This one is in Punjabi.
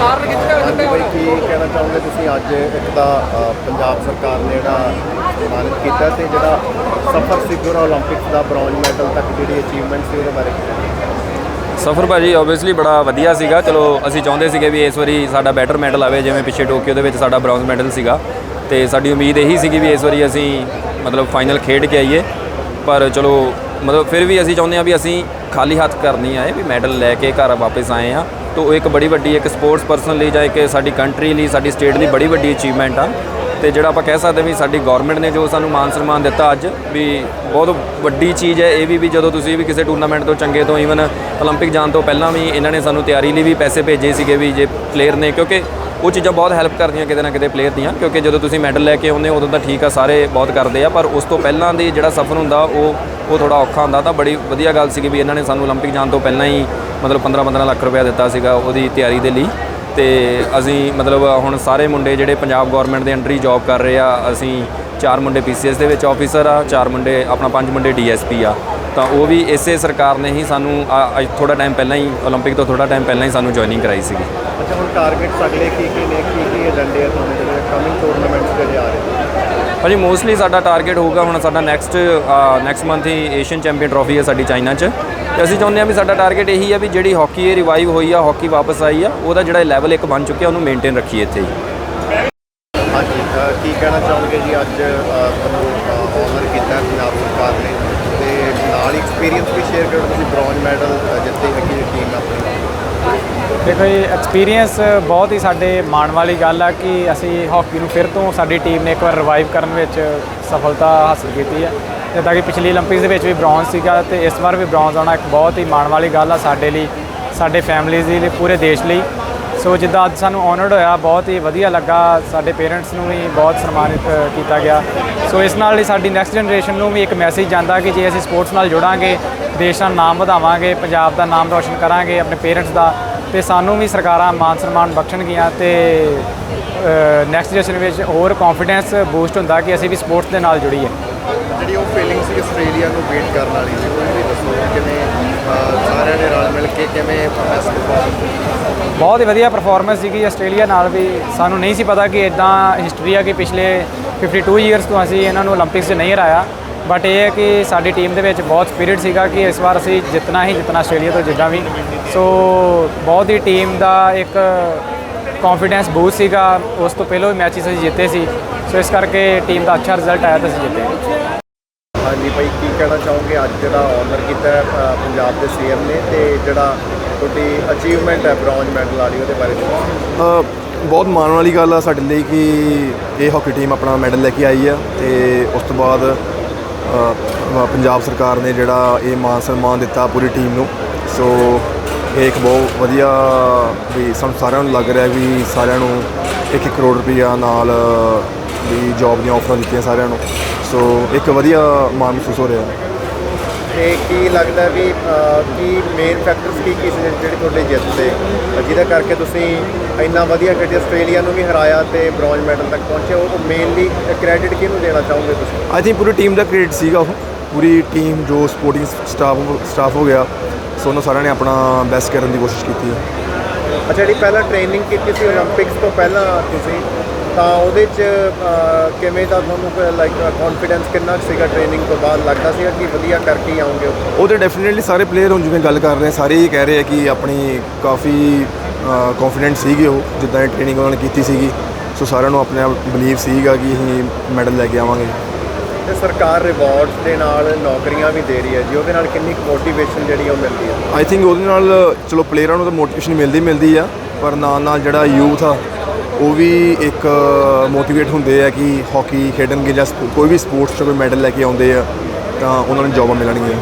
ਹਾਂਜੀ ਬਾਈ ਕੀ ਕਹਿਣਾ ਚਾਹੋਗੇ ਤੁਸੀਂ? ਅੱਜ ਇੱਕ ਤਾਂ ਪੰਜਾਬ ਸਰਕਾਰ ਨੇ ਜਿਹੜਾ ਸਨਮਾਨਿਤ ਕੀਤਾ ਤੇ ਜਿਹੜਾ ਸਫਰ ਸਿਗੁਰਾ ਦਾ ਬ੍ਰੌਂਜ ਮੈਡਲ ਤੱਕ ਜਿਹੜੀ ਅਚੀਵਮੈਂਟ ਸੀ ਉਹਦੇ ਬਾਰੇ ਕੀ ਸਫਰ ਭਾਜੀ ਆਬਵੀਅਸਲੀ ਬੜਾ ਵਧੀਆ ਸੀਗਾ। ਚਲੋ ਅਸੀਂ ਚਾਹੁੰਦੇ ਸੀਗੇ ਵੀ ਇਸ ਵਾਰੀ ਸਾਡਾ ਬੈਟਰ ਮੈਡਲ ਆਵੇ ਜਿਵੇਂ ਪਿੱਛੇ ਟੋਕੀਓ ਦੇ ਵਿੱਚ ਸਾਡਾ ਬ੍ਰੌਂਜ਼ ਮੈਡਲ ਸੀਗਾ। ਤੇ ਸਾਡੀ ਉਮੀਦ ਇਹੀ ਸੀਗੀ ਵੀ ਇਸ ਵਾਰੀ ਅਸੀਂ ਮਤਲਬ ਫਾਈਨਲ ਖੇਡ ਕੇ ਆਈਏ। ਪਰ ਚਲੋ ਮਤਲਬ ਫਿਰ ਵੀ ਅਸੀਂ ਚਾਹੁੰਦੇ ਹਾਂ ਵੀ ਅਸੀਂ ਖਾਲੀ ਹੱਥ ਕਰਨੀ ਆਏ ਵੀ ਮੈਡਲ ਲੈ ਕੇ ਘਰ ਵਾਪਸ ਆਏ ਆ ਤਾਂ ਉਹ ਇੱਕ ਬੜੀ ਵੱਡੀ ਇੱਕ ਸਪੋਰਟਸ ਪਰਸਨ ਲਈ ਜਾਂ ਇੱਕ ਸਾਡੀ ਕੰਟਰੀ ਲਈ ਸਾਡੀ ਸਟੇਟ ਲਈ ਬੜੀ ਵੱਡੀ ਅਚੀਵਮੈਂਟ ਆ ਤੇ ਜਿਹੜਾ ਆਪਾਂ ਕਹਿ ਸਕਦੇ ਵੀ ਸਾਡੀ ਗਵਰਨਮੈਂਟ ਨੇ ਜੋ ਸਾਨੂੰ ਮਾਨ ਸਨਮਾਨ ਦਿੱਤਾ ਅੱਜ ਵੀ ਬਹੁਤ ਵੱਡੀ ਚੀਜ਼ ਹੈ ਇਹ ਵੀ ਵੀ ਜਦੋਂ ਤੁਸੀਂ ਵੀ ਕਿਸੇ ਟੂਰਨਾਮੈਂਟ ਤੋਂ ਚੰਗੇ ਤੋਂ ਈਵਨ 올림픽 ਜਾਣ ਤੋਂ ਪਹਿਲਾਂ ਵੀ ਇਹਨਾਂ ਨੇ ਸਾਨੂੰ ਤਿਆਰੀ ਲਈ ਵੀ ਪੈਸੇ ਭੇਜੇ ਸੀਗੇ ਵੀ ਜੇ ਪਲੇਅਰ ਨੇ ਕਿਉਂਕਿ ਉਹ ਚੀਜ਼ਾਂ ਬਹੁਤ ਹੈਲਪ ਕਰਦੀਆਂ ਕਿਤੇ ਨਾ ਕਿਤੇ ਪਲੇਅਰ ਦੀਆਂ ਕਿਉਂਕਿ ਜਦੋਂ ਤੁਸੀਂ ਮੈਡਲ ਲੈ ਕੇ ਆਉਂਦੇ ਹੋ ਉਦੋਂ ਤਾਂ ਠੀਕ ਆ ਸਾਰੇ ਬਹੁਤ ਕਰਦੇ ਆ ਪਰ ਉਸ ਤੋਂ ਪਹਿਲਾਂ ਦੀ ਜਿਹੜਾ ਸਫ਼ਰ ਹੁੰਦਾ ਉਹ ਉਹ ਥੋੜਾ ਔਖਾ ਹੁੰਦਾ ਤਾਂ ਬੜੀ ਵਧੀਆ ਗੱਲ ਸੀਗੀ ਵੀ ਇਹਨਾਂ ਨੇ ਸਾਨੂੰ 올림픽 ਜਾਣ ਤੋਂ ਪਹਿਲਾਂ ਹੀ ਮਤਲਬ 15-15 ਲੱਖ ਰੁਪਏ ਦਿੱਤਾ ਸੀਗਾ ਉਹਦੀ ਤਿਆਰੀ ਦੇ ਲਈ ਤੇ ਅਸੀਂ ਮਤਲਬ ਹੁਣ ਸਾਰੇ ਮੁੰਡੇ ਜਿਹੜੇ ਪੰਜਾਬ ਗਵਰਨਮੈਂਟ ਦੇ ਅੰਡਰ ਹੀ ਜੌਬ ਕਰ ਰਹੇ ਆ ਅਸੀਂ ਚਾਰ ਮੁੰਡੇ ਪੀਸੀਐਸ ਦੇ ਵਿੱਚ ਆਫੀਸਰ ਆ ਚਾਰ ਮੁੰਡੇ ਆਪਣਾ ਪੰਜ ਮੁੰਡੇ ਡੀਐਸਪੀ ਆ ਤਾਂ ਉਹ ਵੀ ਇਸੇ ਸਰਕਾਰ ਨੇ ਹੀ ਸਾਨੂੰ ਆ- ਅੱਜ ਥੋੜਾ ਟਾਈਮ ਪਹਿਲਾਂ ਹੀ 올림픽 ਤੋਂ ਥੋੜਾ ਟਾਈਮ ਪਹਿਲਾਂ ਹੀ ਸਾਨੂੰ ਜੁਆਇਨਿੰਗ ਕਰਾਈ ਸੀਗੀ ਅੱਛਾ ਹੁਣ ਟਾਰਗੇਟਸ ਅਗਲੇ ਕੀ ਕੀ ਨੇ ਕੀ ਕੀ ਏਜੰਡੇ ਆ ਤੁਹਾਨੂੰ ਜਿਹੜੇ ਕਮਿੰਗ ਟੂਰਨਾਮੈਂਟਸ ਜਿਹੜੇ ਆ ਰਹੇ ਨੇ ਭਾਜੀ ਮੋਸਟਲੀ ਸਾਡਾ ਟਾਰਗੇਟ ਹੋਊਗਾ ਹੁਣ ਸਾਡਾ ਨੈਕਸਟ ਨੈਕਸਟ ਮੰਥ ਹੀ ਏਸ਼ੀਅਨ ਚੈਂਪੀਅਨ ਟਰੋਫੀ ਹੈ ਸਾਡੀ ਚਾਈਨਾ 'ਚ। ਤੇ ਅਸੀਂ ਚਾਹੁੰਦੇ ਹਾਂ ਵੀ ਸਾਡਾ ਟਾਰਗੇਟ ਇਹੀ ਆ ਵੀ ਜਿਹੜੀ ਹਾਕੀ ਇਹ ਰਿਵਾਈਵ ਹੋਈ ਆ ਹਾਕੀ ਵਾਪਸ ਆਈ ਆ, ਉਹਦਾ ਜਿਹੜਾ ਲੈਵਲ ਇੱਕ ਬਣ ਚੁੱਕਿਆ, ਉਹਨੂੰ ਮੇਨਟੇਨ ਰੱਖੀਏ ਇੱਥੇ ਹੀ। ਹਾਂਜੀ ਕੀ ਕਹਿਣਾ ਚਾਹੋਗੇ ਜੀ ਅੱਜ ਤੁਹਾਨੂੰ ਆਨਰ ਕੀਤਾ ਪੰਜਾਬ ਸਰਕਾਰ ਨੇ ਤੇ ਨਾਲ ਹੀ ਐਕਸਪੀਰੀਅੰਸ ਵੀ ਸ਼ੇਅਰ ਕਰੋ, ਤੁਸੀਂ ਬ੍ਰੌਂਜ ਮੈਡਲ ਜਿੱਤੇ ਦੇਖੋ ਜੀ ਐਕਸਪੀਰੀਅੰਸ ਬਹੁਤ ਹੀ ਸਾਡੇ ਮਾਣ ਵਾਲੀ ਗੱਲ ਆ ਕਿ ਅਸੀਂ ਹਾਕੀ ਨੂੰ ਫਿਰ ਤੋਂ ਸਾਡੀ ਟੀਮ ਨੇ ਇੱਕ ਵਾਰ ਰਿਵਾਈਵ ਕਰਨ ਵਿੱਚ ਸਫਲਤਾ ਹਾਸਲ ਕੀਤੀ ਹੈ ਜਿੱਦਾਂ ਕਿ ਪਿਛਲੀ 올림픽ਸ ਦੇ ਵਿੱਚ ਵੀ ਬ੍ਰੌਂਜ਼ ਸੀਗਾ ਤੇ ਇਸ ਵਾਰ ਵੀ ਬ੍ਰੌਂਜ਼ ਆਉਣਾ ਇੱਕ ਬਹੁਤ ਹੀ ਮਾਣ ਵਾਲੀ ਗੱਲ ਆ ਸਾਡੇ ਲਈ, ਸਾਡੇ ਫੈਮਲੀਜ਼ ਲਈ, ਪੂਰੇ ਦੇਸ਼ ਲਈ। ਸੋ ਜਿੱਦਾਂ ਅੱਜ ਸਾਨੂੰ ਆਨਰਡ ਹੋਇਆ, ਬਹੁਤ ਹੀ ਵਧੀਆ ਲੱਗਾ। ਸਾਡੇ ਪੇਰੈਂਟਸ ਨੂੰ ਵੀ ਬਹੁਤ ਸਨਮਾਨਿਤ ਕੀਤਾ ਗਿਆ। ਸੋ ਇਸ ਨਾਲ ਹੀ ਸਾਡੀ ਨੈਕਸਟ ਜਨਰੇਸ਼ਨ ਨੂੰ ਵੀ ਇੱਕ ਮੈਸੇਜ ਜਾਂਦਾ ਕਿ ਜੇ ਅਸੀਂ ਸਪੋਰਟਸ ਨਾਲ ਜੁੜਾਂਗੇ, ਦੇਸ਼ ਦਾ ਨਾਮ ਵਧਾਵਾਂਗੇ, ਪੰਜਾਬ ਦਾ ਨਾਮ ਰੋਸ਼ਨ ਕਰਾਂਗੇ, ਆਪਣੇ ਪੇਰੈਂਟਸ ਦਾ ਤੇ ਸਾਨੂੰ ਵੀ ਸਰਕਾਰਾਂ ਮਾਨ ਸਨਮਾਨ ਬਖਸ਼ਣਗੀਆਂ ਤੇ ਨੈਕਸਟ ਜਨਰੇਸ਼ਨ ਵਿੱਚ ਹੋਰ ਕੌਨਫੀਡੈਂਸ ਬੂਸਟ ਹੁੰਦਾ ਕਿ ਅਸੀਂ ਵੀ ਸਪੋਰਟਸ ਦੇ ਨਾਲ ਜੁੜੀਏ। ਜਿਹੜੀ ਉਹ ਫੀਲਿੰਗ ਸੀ ਆਸਟ੍ਰੇਲੀਆ ਨੂੰ ਵੇਟ ਕਰਨ ਵਾਲੀ ਸੀ ਉਹ ਵੀ ਦੱਸੋ ਕਿਵੇਂ ਸਾਰਿਆਂ ਨੇ ਰਲ ਮਿਲ ਕੇ ਕਿਵੇਂ ਬਹੁਤ ਹੀ ਵਧੀਆ ਪਰਫਾਰਮੈਂਸ ਸੀਗੀ ਆਸਟ੍ਰੇਲੀਆ ਨਾਲ ਵੀ। ਸਾਨੂੰ ਨਹੀਂ ਸੀ ਪਤਾ ਕਿ ਇਦਾਂ ਹਿਸਟਰੀ ਆ ਕਿ ਪਿਛਲੇ 52 ਇਅਰਸ ਤੋਂ ਅਸੀਂ ਇਹਨਾਂ ਨੂੰ 올림픽ਸ 'ਚ ਨਹੀਂ ਹਰਾਇਆ। ਬਟ ਇਹ ਹੈ ਕਿ ਸਾਡੀ ਟੀਮ ਦੇ ਵਿੱਚ ਬਹੁਤ ਸਪਿਰਿਟ ਸੀਗਾ ਕਿ ਇਸ ਵਾਰ ਅਸੀਂ ਜਿੱਤਣਾ ਹੀ ਜਿੱਤਣਾ ਆਸਟ੍ਰੇਲੀਆ ਤੋਂ ਜਿੱਦਾਂ ਵੀ। ਸੋ ਬਹੁਤ ਹੀ ਟੀਮ ਦਾ ਇੱਕ ਕੌਨਫੀਡੈਂਸ ਬੂਸਟ ਸੀਗਾ। ਉਸ ਤੋਂ ਪਹਿਲਾਂ ਵੀ ਮੈਚਸ ਅਸੀਂ ਜਿੱਤੇ ਸੀ। ਸੋ ਇਸ ਕਰਕੇ ਟੀਮ ਦਾ ਅੱਛਾ ਰਿਜ਼ਲਟ ਆਇਆ ਤਾਂ ਅਸੀਂ ਜਿੱਤੇ। ਹਾਂਜੀ ਭਾਈ ਕੀ ਕਹਿਣਾ ਚਾਹੋਗੇ? ਅੱਜ ਜਿਹੜਾ ਆਨਰ ਕੀਤਾ ਪੰਜਾਬ ਦੇ ਸੀਐਮ ਨੇ ਤੇ ਜਿਹੜਾ ਤੁਹਾਡੀ ਅਚੀਵਮੈਂਟ ਹੈ ਬ੍ਰੌਂਜ ਮੈਡਲ ਵਾਲੀ ਉਹਦੇ ਬਾਰੇ ਬਹੁਤ ਮਾਣ ਵਾਲੀ ਗੱਲ ਆ ਸਾਡੇ ਲਈ ਕਿ ਇਹ ਹਾਕੀ ਟੀਮ ਆਪਣਾ ਮੈਡਲ ਲੈ ਕੇ ਆਈ ਆ ਤੇ ਉਸ ਤੋਂ ਬਾਅਦ ਪੰਜਾਬ ਸਰਕਾਰ ਨੇ ਜਿਹੜਾ ਇਹ ਮਾਨ ਸਨਮਾਨ ਦਿੱਤਾ ਪੂਰੀ ਟੀਮ ਨੂੰ। ਸੋ ਇਹ ਇੱਕ ਬਹੁਤ ਵਧੀਆ ਵੀ ਸਾਨੂੰ ਸਾਰਿਆਂ ਨੂੰ ਲੱਗ ਰਿਹਾ ਵੀ ਸਾਰਿਆਂ ਨੂੰ 1-1 ਕਰੋੜ ਰੁਪਈਆ ਨਾਲ ਵੀ ਜੌਬ ਦੀਆਂ ਆਫਰਾਂ ਦਿੱਤੀਆਂ ਸਾਰਿਆਂ ਨੂੰ। ਸੋ ਇੱਕ ਵਧੀਆ ਮਾਣ ਮਹਿਸੂਸ ਹੋ ਰਿਹਾ। ਤੇ ਕੀ ਲੱਗਦਾ ਵੀ ਕੀ ਮੇਨ ਫੈਕਟਰਸ ਕੀ ਕੀ ਸੀ ਜਿਹੜੇ ਤੁਹਾਡੇ ਜਿੱਤ ਦੇ ਜਿਹਦਾ ਕਰਕੇ ਤੁਸੀਂ ਇੰਨਾ ਵਧੀਆ ਖੇਡੇ ਆਸਟ੍ਰੇਲੀਆ ਨੂੰ ਵੀ ਹਰਾਇਆ ਤੇ ਬ੍ਰੌਂਜ ਮੈਡਲ ਤੱਕ ਪਹੁੰਚੇ ਉਹ ਮੇਨਲੀ ਕ੍ਰੈਡਿਟ ਕਿਹਨੂੰ ਦੇਣਾ ਚਾਹੋਗੇ ਤੁਸੀਂ? ਆਈ ਥਿੰਕ ਪੂਰੀ ਟੀਮ ਦਾ ਕ੍ਰੈਡਿਟ ਸੀਗਾ ਉਹ। ਪੂਰੀ ਟੀਮ ਜੋ ਸਪੋਰਟਿੰਗ ਸਟਾਫ ਸਟਾਫ ਹੋ ਗਿਆ ਸੋ ਉਹਨਾਂ ਸਾਰਿਆਂ ਨੇ ਆਪਣਾ ਬੈਸਟ ਕਰਨ ਦੀ ਕੋਸ਼ਿਸ਼ ਕੀਤੀ ਹੈ। ਅੱਛਾ ਜਿਹੜੀ ਪਹਿਲਾਂ ਟ੍ਰੇਨਿੰਗ ਕੀਤੀ ਸੀ 올림픽ਸ ਤੋਂ ਪਹਿਲਾਂ ਤੁਸੀਂ ਤਾਂ ਉਹਦੇ 'ਚ ਕਿਵੇਂ ਦਾ ਤੁਹਾਨੂੰ ਲਾਈਕ ਕੌਨਫੀਡੈਂਸ ਕਿੰਨਾ ਸੀਗਾ ਟ੍ਰੇਨਿੰਗ ਤੋਂ ਬਾਅਦ? ਲੱਗਦਾ ਸੀਗਾ ਕਿ ਵਧੀਆ ਕਰਕੇ ਹੀ ਆਉਂਗੇ ਉੱਥੇ ਉਹ ਤੇ ਡੈਫੀਨਿਟਲੀ ਸਾਰੇ ਪਲੇਅਰ ਹੁਣ ਜਿਵੇਂ ਗੱਲ ਕਰ ਰਹੇ ਸਾਰੇ ਹੀ ਕਹਿ ਰਹੇ ਆ ਕਿ ਆਪਣੀ ਕਾਫੀ ਕੌਨਫੀਡੈਂਟ ਸੀਗੇ ਉਹ ਜਿੱਦਾਂ ਇਹ ਟ੍ਰੇਨਿੰਗ ਉਹਨਾਂ ਨੇ ਕੀਤੀ ਸੀਗੀ। ਸੋ ਸਾਰਿਆਂ ਨੂੰ ਆਪਣੇ ਆਪ ਬਲੀਵ ਸੀਗਾ ਕਿ ਅਸੀਂ ਮੈਡਲ ਲੈ ਕੇ ਆਵਾਂਗੇ। ਤੇ ਸਰਕਾਰ ਰਿਵਾਰਡਸ ਦੇ ਨਾਲ ਨੌਕਰੀਆਂ ਵੀ ਦੇ ਰਹੀ ਹੈ ਜੀ ਉਹਦੇ ਨਾਲ ਕਿੰਨੀ ਮੋਟੀਵੇਸ਼ਨ ਜਿਹੜੀ ਉਹ ਮਿਲਦੀ ਹੈ? ਆਈ ਥਿੰਕ ਉਹਦੇ ਨਾਲ ਚਲੋ ਪਲੇਅਰਾਂ ਨੂੰ ਤਾਂ ਮੋਟੀਵੇਸ਼ਨ ਮਿਲਦੀ ਮਿਲਦੀ ਆ ਪਰ ਨਾਲ ਨਾਲ ਜਿਹੜਾ ਯੂਥ ਆ ਉਹ ਵੀ ਇੱਕ ਮੋਟੀਵੇਟ ਹੁੰਦੇ ਆ ਕਿ ਹਾਕੀ ਖੇਡਣਗੇ ਜਾਂ ਕੋਈ ਵੀ ਸਪੋਰਟਸ 'ਚ ਕੋਈ ਮੈਡਲ ਲੈ ਕੇ ਆਉਂਦੇ ਆ, ਤਾਂ ਉਹਨਾਂ ਨੂੰ ਜੌਬਾਂ ਮਿਲਣਗੀਆਂ।